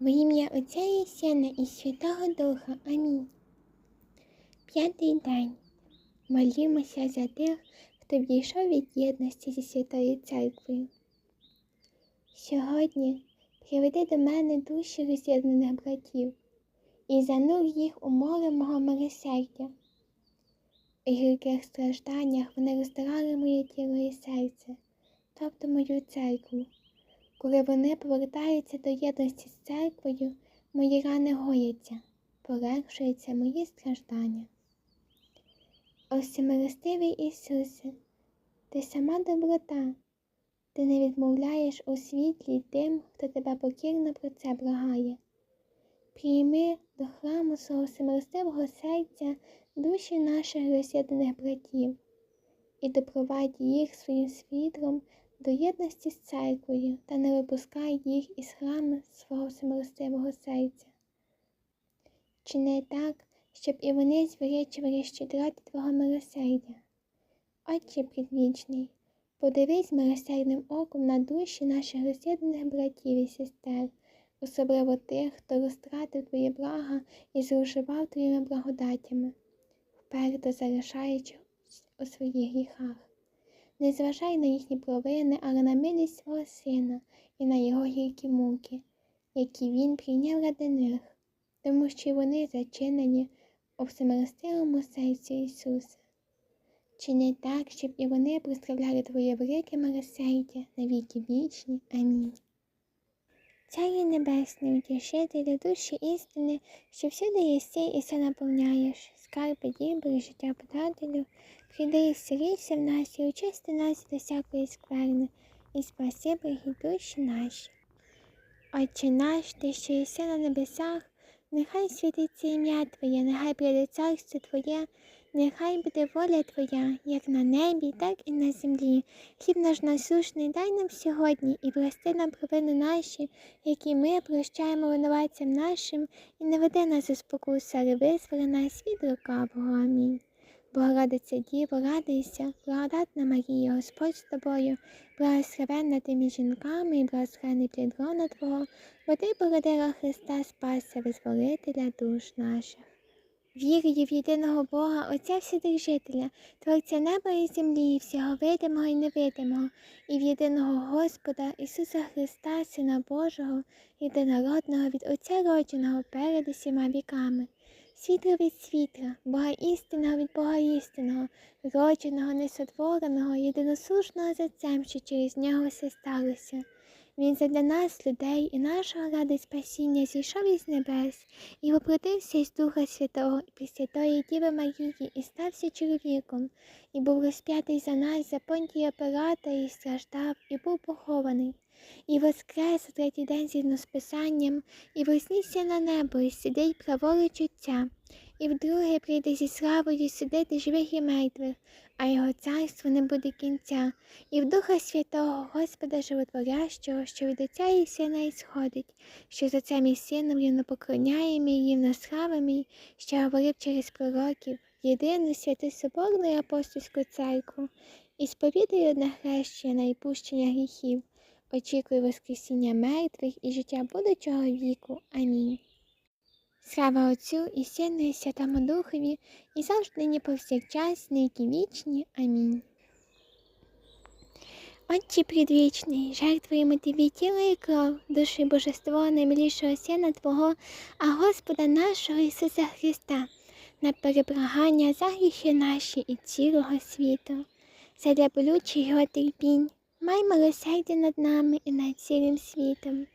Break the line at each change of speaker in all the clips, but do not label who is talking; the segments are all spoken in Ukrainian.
Во ім'я Отця і Сина і Святого Духа. Амінь. П'ятий день. Молімося за тих, хто відійшов від єдності зі Святою Церквою. Сьогодні приведи до мене душі роз'єднаних братів і занур їх у море мого милосердя. У гірких стражданнях вони роздирали моє тіло і серце, тобто мою церкву. Коли вони повертаються до єдності з церквою, мої рани гояться, полегшуються мої страждання. О Ісусе, ти сама доброта, ти не відмовляєш у світлі тим, хто тебе покірно про це благає. Прийми до храму свого всемилостивого серця душі наших роз'єднаних братів і допровадь їх своїм світлом до єдності з церквою та не випускай їх із храму свого всемилостивого серця. Чини так, щоб і вони звірячували щедроти Твого милосердя. Отче предвічний, подивись милосердним оком на душі наших роз'єднаних братів і сестер, особливо тих, хто розтратив Твоє блага і зловживав Твоїми благодатями, вперто залишаючись у своїх гріхах. Не зважай на їхні провини, але на милість свого Сина і на його гіркі муки, які Він прийняв ради них, тому що вони зачинені у всемилостивому серці Ісуса. Чини так, щоб і вони прославляли Твоє велике милосердя на віки вічні. Амінь. Царю Небесний, утішителю душі істини, що всюди єси і все наповняєш, скарби дібри, життя подателю, і вселися в нас і очисти нас до всякої скверни, і спаси благі душі наші. Отче наш, ти, що єси на небесах, нехай святиться ім'я Твоє, нехай прийде царство Твоє, нехай буде воля Твоя, як на небі, так і на землі. Хліб наш насушний дай нам сьогодні і прости нам провини наші, які ми прощаємо винуватцям нашим, і не веди нас у спокусу, але визволи нас від лукавого. Амінь. Богородиця Діво, радуйся, благодатна Марія, Господь з тобою, благословенна ти між жінками і благословений плід Твого, бо ти породила Христа Спаса, визволителя душ наших. Вірую в єдиного Бога, Отця Вседержителя, Творця неба і землі, і всього видимого і невидимого, і в єдиного Господа Ісуса Христа, Сина Божого, єдинородного від Отця родженого перед усіма віками, світло від світла, Бога істинного від Бога істинного, родженого, несотвореного, єдиносушного за Отцем, що через нього все сталося. Він задля нас, людей і нашого ради спасіння зійшов із небес і воплотився із Духа Святого і Пресвятої Діви Марії, і стався чоловіком, і був розп'ятий за нас, за понтія Пилата, і страждав, і був похований, і воскрес у третій день згідно з Писанням, і вознісся на небо, і сидить праворуч Отця, і вдруге прийде зі славою судити живих і мертвих, а його царство не буде кінця, і в Духа Святого Господа Животворящого, що від Отця і Сина ісходить, що за цим і сином рівно поклоняє мій, рівно слава мій, що говорив через пророків, єдину святу Соборну і апостольську церкву, і сповідаю одне хрещення і пущення гріхів, очікую Воскресіння мертвих і життя будучого віку. Амінь. Слава Отцю і Сину, і Святому Духові, і завжди нині повсякчас, нині вічні. Амінь. Отче предвічний, жертвуємо Тобі тіло і кров, душі Божество наймилішого Сина Твого, а Господа нашого Ісуса Христа, на перебрагання за гріхи наші і цілого світу, задля болючих його терпінь, май милосердя над нами і над цілим світом,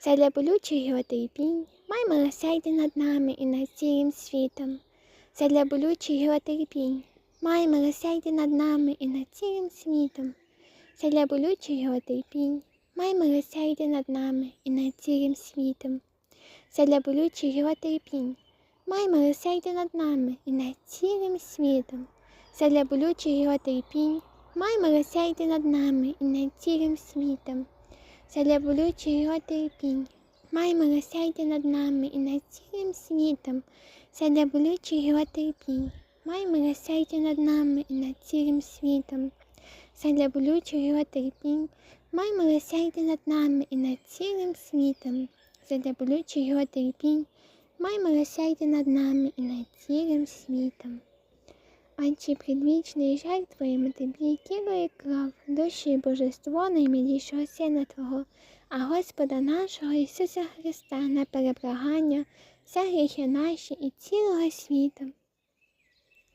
задля болючих його терпінь, май милосердя над нами і над цілим світом, задля болючих його терпінь, май милосердя над нами і над цілим світом. Задля болючих його терпінь, май милосердя над нами і над цілим світом. Задля болючих його терпінь, май милосердя над нами і над цілим світом. Задля болючих його терпінь, май милосердя над нами і над цілим світом. Задля болючих його терпінь, май милосердя над нами і над цілим світом. Задля болючих його терпінь, май милосердя над нами і над цілим світом задля болючих його терпінь, май милосердя над нами і над цілим світом, задля болючих його терпінь, май милосердя над нами і над цілим світом. Отче предвічний жаль Твоєму тобі, тіло і кров, душі і божество наймилішого Сина Твого, а Господа нашого Ісуса Христа на переблагання, вся гріхи наші і цілого світу.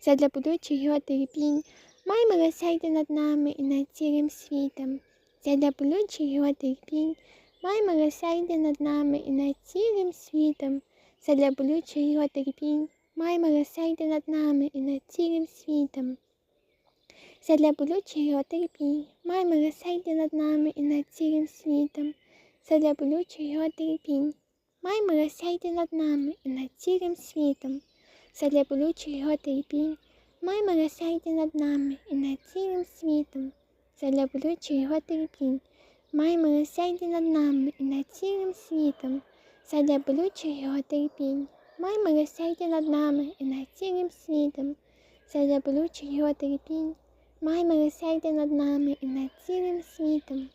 Задля будучих його терпінь, май милосердя над нами і над цілим світом. Задля болючих його терпінь, май милосердя над нами і над цілим світом. Задля болючих його терпінь, май милосердя над нами і над цілим світом. Задля болючих його терпінь, май милосердя над нами і над цілим світом. Задля болючих його терпінь, май милосердя над нами і над цілим світом. Задля болючих його терпінь, май милосердя над нами і над цілим світом. Задля болючих його терпінь, май милосердя над нами і над цілим світом. Задля болючих його терпінь, май милосердя над нами і над цілим світом. Задля болючих його терпінь, май милосердя над нами і над цілим світом.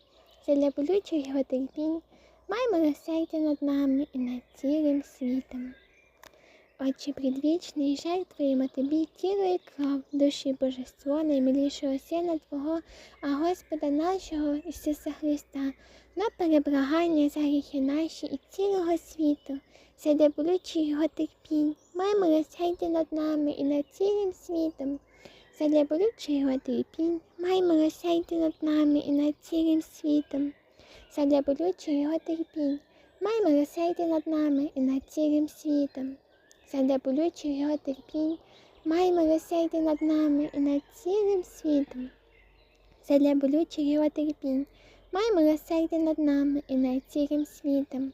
Задля болючих його терпінь, май милосердя над нами і над цілим світом. Отче предвічний, Твоїм тобі тіло і кров, душі божество наймилішого Сина Твого, а Господа нашого Ісуса Христа, на переблагання за гріхи наші і цілого світу, сяде болючий його терпінь, май милосердя над нами і над цілим світом. Задля болючого його терпінь, май милосердя над нами і над цілим світом. Задля болючого його терпінь, май милосердя над нами і над цілим світом. Задля болючих його терпінь, май милосердя над нами і над цілим світом. Задля болючих його терпінь, май милосердя над нами і над цілим світом.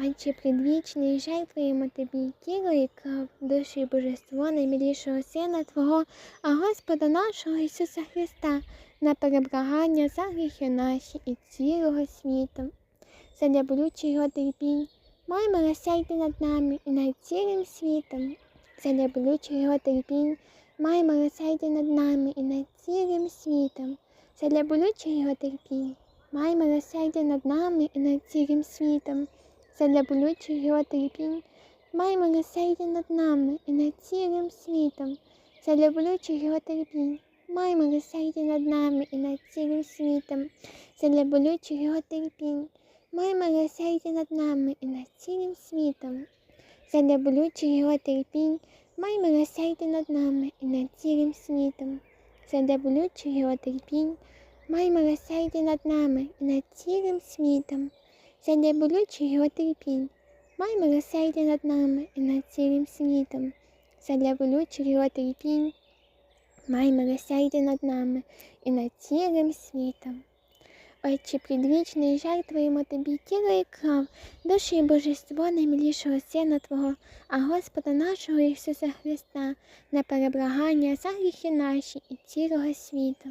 Отче предвічний, жаль Твоєму тобі, тіло і кров, душу божество наймилішого Сина Твого, а Господа нашого Ісуса Христа, на переблагання за гріхи наші і цілого світу. Задля болючих його терпінь, Май милосердя над нами і над цілим світом, задля болючих його терпінь, май милосердя над нами і над цілим світом, задля болючих його терпінь, май милосердя над нами і над цілим світом, задля болючих його терпінь, май милосердя над нами і над цілим світом, задля болючих його терпінь, май милосердя над нами і над цілим світом, задля болючих його терпінь. Май милосердя над нами і над цілим світом. Задля болючих його терпінь, май милосердя над нами і над цілим світом. Задля болючих його терпінь, май милосердя над нами і над цілим світом. Задля болючих його терпінь, май милосердя над нами і над цілим світом. Задля болючих його терпінь, май милосердя над нами і над цілим світом. Отче предвічний, жаль Твоєму тобі, тіло і кров, душі і божество наймилішого Сина Твого, а Господа нашого Ісуса Христа, на переблагання за гріхи наші і цілого світу.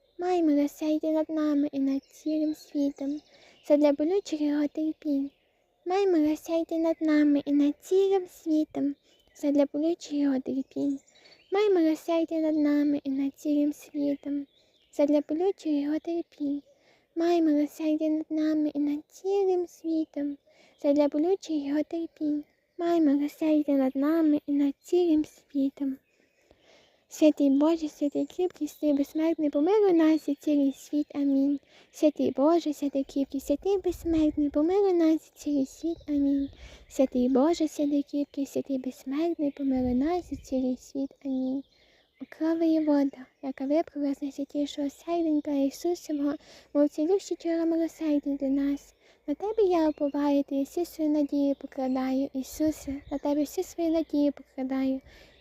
май милосердя над нами і над цілим світом, задля болючих його терпінь, май милосердя над нами і над цілим світом, задля болючих його терпінь, май милосердя над нами і над цілим світом, задля болючих його терпінь. Май милосердя над нами і над цілим світом, задля болючих його терпінь. Май милосердя над нами і над цілим світом. Святий Боже, святий кріпкий, святий безсмертний, помилуй нас і цілий світ. Амінь. Святий Боже, святий кріпкий, святий безсмертний, помилуй нас і цілий світ. Амінь. Святий Боже, святий кріпкий, святий безсмертний, помилуй нас і цілий світ. Амінь. У крови є вода, яка випрала з найсвятішого серденька Ісусового, мов цілющий чора милосердя для нас. На тебе я уповаю, ти всі свої надії покладаю, Ісусе, на тебе всі свої надії покладаю.